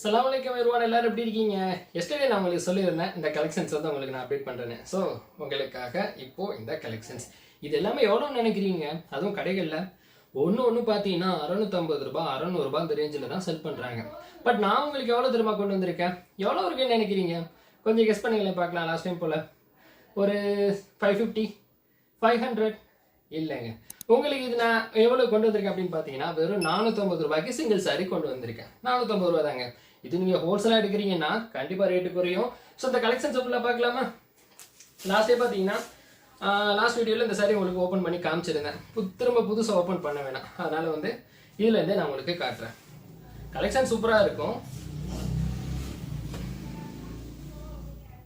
சலாம் வலைக்கம் வருவான் எல்லாரும் எப்படி இருக்கீங்க? எஸ்டர்டே நான் உங்களுக்கு சொல்லியிருந்தேன் இந்த கலெக்ஷன்ஸ் வந்து உங்களுக்கு நான் அப்டேட் பண்ணுறேன் ஸோ உங்களுக்காக இப்போ இந்த கலெக்ஷன்ஸ் இது எல்லாமே எவ்வளோ நினைக்கிறீங்க? அதுவும் கடைகளில். ஒன்று ஒன்று பார்த்தீங்கன்னா அறநூற்றம்பது ரூபா அறநூறுபா இந்த ரேஞ்சில் தான் செல் பண்ணுறாங்க பட் நான் உங்களுக்கு எவ்வளோ திரும்ப கொண்டு வந்திருக்கேன்? எவ்வளோ இருக்குன்னு நினைக்கிறீங்க? கொஞ்சம் கெஸ் பண்ணுங்களேன் பார்க்கலாம் லாஸ்ட் டைம் போல். ஒரு ஃபைவ் ஃபிஃப்டி ஃபைவ் ஹண்ட்ரட் இல்லைங்க. உங்களுக்கு இது நான் எவ்வளோ கொண்டு வந்திருக்கேன் அப்படின்னு பார்த்தீங்கன்னா வெறும் நானூற்றம்பது ரூபாய்க்கு சிங்கிள் சாரி கொண்டு வந்திருக்கேன். நானூற்றம்பது ரூபா தாங்க. இது நீங்கள் ஹோல்சேலாக எடுக்கிறீங்கன்னா கண்டிப்பாக ரேட்டு குறையும். ஸோ இந்த கலெக்ஷன்ஸ் ஃபுல்லாக பார்க்கலாமா? லாஸ்ட்டே பார்த்தீங்கன்னா லாஸ்ட் வீடியோவில் இந்த சாரி உங்களுக்கு ஓப்பன் பண்ணி காமிச்சிருந்தேன். பு- திரும்ப புதுசாக ஓப்பன் பண்ண வேணாம். அதனால் வந்து இதுலேருந்தே நான் உங்களுக்கு காட்டுறேன். கலெக்ஷன் சூப்பராக இருக்கும்.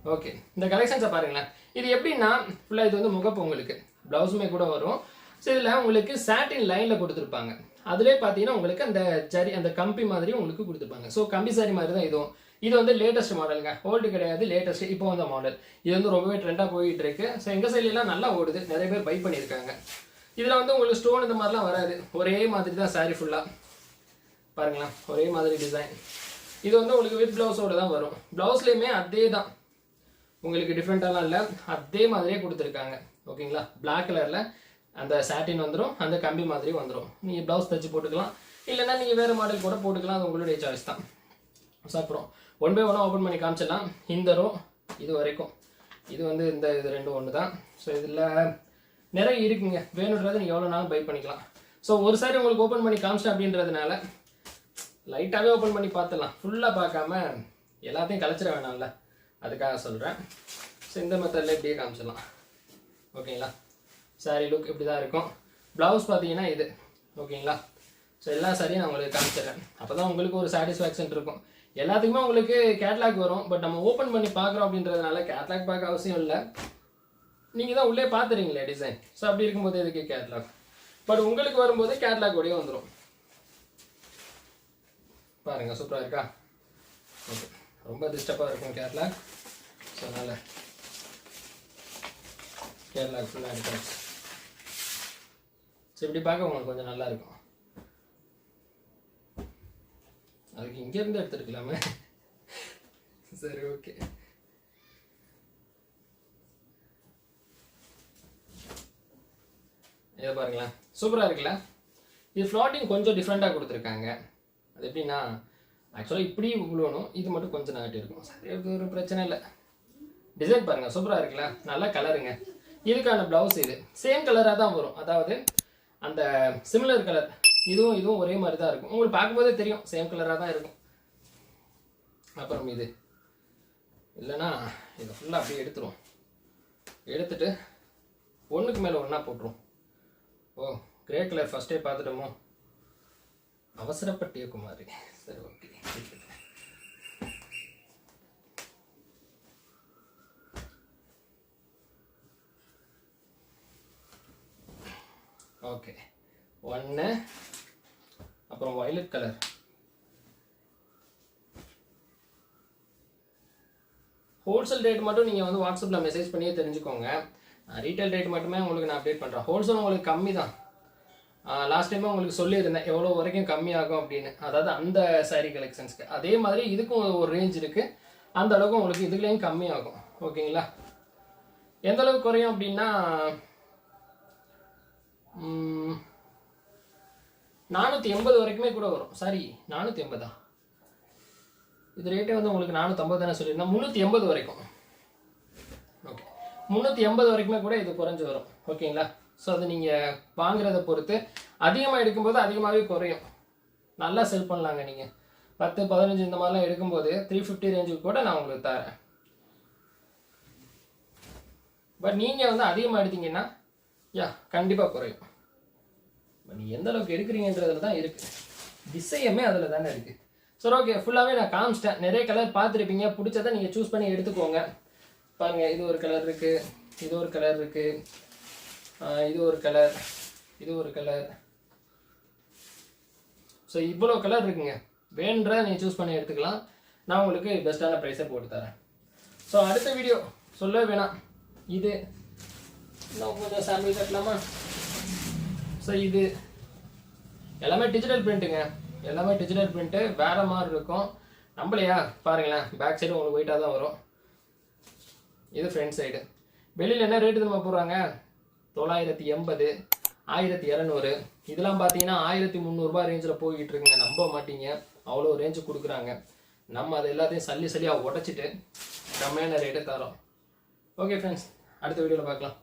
ஓகே இந்த கலெக்ஷன்ஸை பாருங்களேன். இது எப்படின்னா ஃபுல்லாக இது வந்து முகப்பு உங்களுக்கு. ப்ளவுஸுமே கூட வரும். ஸோ இதில் உங்களுக்கு சாட்டின் லைனில் கொடுத்துருப்பாங்க. அதிலே பார்த்தீங்கன்னா உங்களுக்கு அந்த சரி அந்த கம்பி மாதிரி உங்களுக்கு கொடுத்துருப்பாங்க. ஸோ கம்பி சாரி மாதிரி தான் இதுவும் இது வந்து லேட்டஸ்ட் மாடலுங்க ஓல்டு கிடையாது லேட்டஸ்ட் இப்போ வந்த மாடல் இது வந்து ரொம்பவே ட்ரெண்டாக போயிட்டு இருக்கு ஸோ எங்கள் சைட்லாம் நல்லா ஓடுது. நிறைய பேர் பை பண்ணியிருக்காங்க. இதில் வந்து உங்களுக்கு ஸ்டோன் இந்த மாதிரிலாம் வராது. ஒரே மாதிரி தான் சாரி ஃபுல்லாக பாருங்களேன். ஒரே மாதிரி டிசைன் இது வந்து உங்களுக்கு வித் ப்ளவுஸோட தான் வரும். ப்ளவுஸ்லேயுமே அதே தான் உங்களுக்கு டிஃப்ரெண்ட்டாலாம் இல்லை. அதே மாதிரியே கொடுத்துருக்காங்க. ஓகேங்களா? பிளாக் கலரில் அந்த சாட்டின் வந்துடும் அந்த கம்பி மாதிரி வந்துடும் நீங்கள் ப்ளவுஸ் தச்சு போட்டுக்கலாம். இல்லைன்னா நீங்கள் வேறு மாடல் கூட போட்டுக்கலாம். அது உங்களுடைய சாய்ஸ் தான். ஸோ அப்புறம் ஒன் பை ஒன்னாக ஓப்பன் பண்ணி காமிச்சிடலாம். இந்த ரோ இது வரைக்கும். இது வந்து இந்த இது ரெண்டும் ஒன்று தான் ஸோ இதில் நிறைய இருக்குங்க. வேணுன்றது நீங்கள் எவ்வளோ நாளும் பை பண்ணிக்கலாம். ஸோ ஒரு சாரி உங்களுக்கு ஓப்பன் பண்ணி காமிச்சேன் அப்படின்றதுனால லைட்டாகவே ஓப்பன் பண்ணி பார்த்துடலாம். ஃபுல்லாக பார்க்காம எல்லாத்தையும் கலைச்சிட வேணாம்ல. அதுக்காக சொல்கிறேன் ஸோ இந்த மெத்தடில் இப்படியே காமிச்சிடலாம். ஓகேங்களா சாரி லுக் இப்படி தான் இருக்கும். ப்ளவுஸ் பார்த்தீங்கன்னா இது. ஓகேங்களா ஸோ எல்லா சாரியும் நான் உங்களுக்கு காமிச்சிடுறேன். அப்போ தான் உங்களுக்கு ஒரு சாட்டிஸ்ஃபேக்ஷன் இருக்கும். எல்லாத்துக்குமே உங்களுக்கு கேட்லாக் வரும். பட் நம்ம ஓப்பன் பண்ணி பார்க்குறோம் அப்படின்றதுனால கேட்லாக் பார்க்க அவசியம் இல்லை. நீங்கள் தான் உள்ளே பார்த்துறீங்களே டிசைன் ஸோ அப்படி இருக்கும்போது எதுக்கு கேட்லாக் பட் உங்களுக்கு வரும்போது கேட்லாக் உடைய வந்துடும் பாருங்கள் சூப்பராக இருக்கா? ஓகே ரொம்ப டிஸ்டர்பாக இருக்கும் கேரளா. ஸோ அதனால் கேட்லாக் ஃபுல்லாக எடுத்தாச்சு ஸோ இப்படி பார்க்க உங்களுக்கு கொஞ்சம் நல்லாயிருக்கும் அதுக்கு இங்கேருந்து எடுத்துருக்கலாமே. சரி ஓகே இதை பாருங்களேன். சூப்பராக இருக்குல்ல? இது ஃப்ளாட்டிங் கொஞ்சம் டிஃப்ரெண்ட்டாக கொடுத்துருக்காங்க. அது எப்படின்னா ஆக்சுவலாக இப்படி உழுவணும். இது மட்டும் கொஞ்சம் நாட்டி இருக்கும் சரி ஒரு பிரச்சனை இல்லை. டிசைன் பாருங்கள் சூப்பராக இருக்குல்ல? நல்ல கலருங்க இதுக்கான ப்ளவுஸ் இது. சேம் கலராக தான் வரும். அதாவது அந்த சிமிலர் கலர் இதுவும் இதுவும் ஒரே மாதிரி தான் இருக்கும். உங்களுக்கு பார்க்கும்போதே தெரியும். சேம் கலராக தான் இருக்கும். அப்புறம் இது. இல்லைன்னா இதை ஃபுல்லாக அப்படியே எடுத்துருவோம். எடுத்துட்டு ஒன்றுக்கு மேலே ஒன்றா போட்டுருவோம். ஓ கிரே கலர் ஃபஸ்ட்டே பார்த்துட்டோமோ? அவசரப்பட்டிய குமாரி சரி ஓகே ஓகே ஒன்று அப்புறம் வயலட் கலர் ஹோல்சேல் ரேட் மட்டும் நீங்கள் வந்து வாட்ஸ்அப்பில் மெசேஜ் பண்ணியே தெரிஞ்சுக்கோங்க. ரீட்டைல் ரேட் மட்டுமே உங்களுக்கு நான் அப்டேட் பண்ணுறேன் ஹோல்சேல் உங்களுக்கு கம்மி தான் லாஸ்ட் டைமே உங்களுக்கு சொல்லியிருந்தேன் எவ்வளோ வரைக்கும் கம்மியாகும் அப்படின்னு. அதாவது அந்த சாரீ கலெக்ஷன்ஸ்க்கு அதே மாதிரி இதுக்கும் ஒரு ரேஞ்ச் இருக்குது அந்த அளவுக்கு உங்களுக்கு இதுலேயும் கம்மியாகும். ஓகேங்களா? எந்த அளவுக்கு குறையும் அப்படின்னா நானூற்றி எண்பது வரைக்குமே கூட வரும். சாரி நானூற்றி எண்பதா? இது ரேட்டே வந்து உங்களுக்கு நானூற்றம்பது தானே சொல்லியிருந்தேன். முந்நூற்றி எண்பது வரைக்கும். ஓகே முந்நூற்றி எண்பது வரைக்குமே கூட இது குறைஞ்சி வரும். ஓகேங்களா? ஸோ அது நீங்கள் வாங்குறத பொறுத்து அதிகமாக எடுக்கும்போது அதிகமாகவே குறையும். நல்லா செல் பண்ணலாங்க நீங்கள் பத்து பதினஞ்சு இந்த மாதிரிலாம் எடுக்கும்போது த்ரீ ஃபிஃப்டி ரேஞ்சுக்கு கூட நான் உங்களுக்கு தரேன். பட் நீங்கள் வந்து அதிகமாக எடுத்தீங்கன்னா யா கண்டிப்பாக குறையும். நீங்கள் எந்த அளவுக்கு எடுக்கிறீங்கன்றதுல தான் இருக்குது விஷயமே அதில் தானே இருக்குது சரி ஓகே ஃபுல்லாகவே நான் காமிச்சிட்டேன். நிறைய கலர் பார்த்துருப்பீங்க. பிடிச்சதை நீங்கள் சூஸ் பண்ணி எடுத்துக்கோங்க. பாருங்கள் இது ஒரு கலர் இருக்குது இது ஒரு கலர் இருக்குது இது ஒரு கலர் இது ஒரு கலர் ஸோ இவ்வளோ கலர் இருக்குங்க. வேண்ட நீங்கள் சூஸ் பண்ணி எடுத்துக்கலாம். நான் உங்களுக்கு பெஸ்ட்டான ப்ரைஸை போட்டு தரேன். ஸோ அடுத்த வீடியோ சொல்லவே வேணாம். இது. இன்னும் கொஞ்சம் சாம்பிள் கட்டலாமா ஸோ இது. எல்லாமே டிஜிட்டல் பிரிண்ட்டுங்க எல்லாமே டிஜிட்டல் பிரிண்ட்டு வேறு மாதிரி இருக்கும். நம்பலையா பாருங்களேன். பேக் சைடு உங்களுக்கு வெயிட்டாக தான் வரும். இது ஃப்ரண்ட் சைடு வெளியில் என்ன ரேட்டு நம்ம போடுறாங்க? தொள்ளாயிரத்தி எண்பது ஆயிரத்தி இரநூறு. இதெல்லாம் பார்த்தீங்கன்னா ஆயிரத்தி முந்நூறுபா ரேஞ்சில் போய்கிட்டு இருக்குங்க நம்ப மாட்டீங்க. அவ்வளோ ரேஞ்சு கொடுக்குறாங்க. நம்ம அதை எல்லாத்தையும் சல்லி சல்லியாக உடச்சிட்டு கம்மியான ரேட்டை தரோம். ஓகே ஃப்ரெண்ட்ஸ் அடுத்த வீடியோவில் பார்க்கலாம்.